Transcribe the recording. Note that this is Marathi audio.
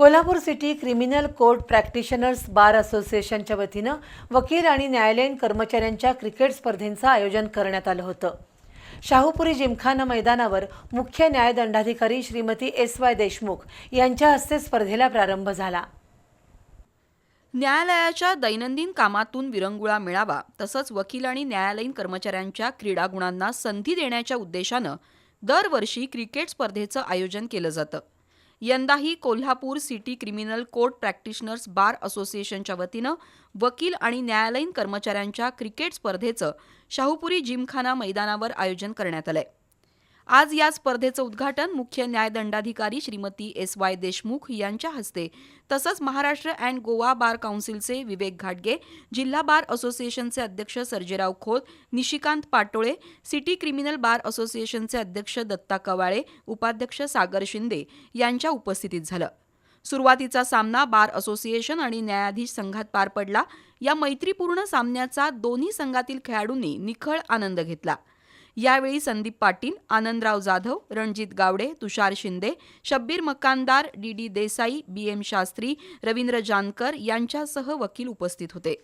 Kolhapur city criminal court practitioners bar असोसिएशनच्या वतीनं वकील आणि न्यायालयीन कर्मचाऱ्यांच्या क्रिकेट स्पर्धेचं आयोजन करण्यात आलं होतं. शाहूपुरी जिमखाना मैदानावर मुख्य न्यायदंडाधिकारी श्रीमती एस वाय देशमुख यांच्या हस्ते स्पर्धेला प्रारंभ झाला. न्यायालयाच्या दैनंदिन कामातून विरंगुळा मिळावा तसंच वकील आणि न्यायालयीन कर्मचाऱ्यांच्या क्रीडा गुणांना संधी देण्याच्या उद्देशानं दरवर्षी क्रिकेट स्पर्धेचं आयोजन केलं जातं. यंदाही Kolhapur city criminal court practitioners bar असोसिएशनच्या वतीनं वकील आणि न्यायालयीन कर्मचाऱ्यांच्या क्रिकेट स्पर्धेचं शाहूपुरी जिमखाना मैदानावर आयोजन करण्यात आलंय. आज या स्पर्धेचं उद्घाटन मुख्य न्यायदंडाधिकारी श्रीमती एस वाय देशमुख यांच्या हस्ते. तसंच महाराष्ट्र अँड गोवा बार काउन्सिलचे विवेक घाटगे जिल्हा बार असोसिएशनचे अध्यक्ष Sarjerao Khot Nishikant Patole city criminal bar असोसिएशनचे अध्यक्ष दत्ता कवाळे उपाध्यक्ष सागर शिंदे यांच्या उपस्थितीत झालं. सुरुवातीचा सामना बार असोसिएशन आणि न्यायाधीश संघात पार पडला. या मैत्रीपूर्ण सामन्याचा दोन्ही संघातील खेळाडूंनी निखळ आनंद घेतला. यावेळी Sandeep Patil Anandrao Jadhav Ranjit Gawade Tushar Shinde Shabbir Makandar D D Desai B M Shastri Ravindra Jankar यांच्यासह वकील उपस्थित होते.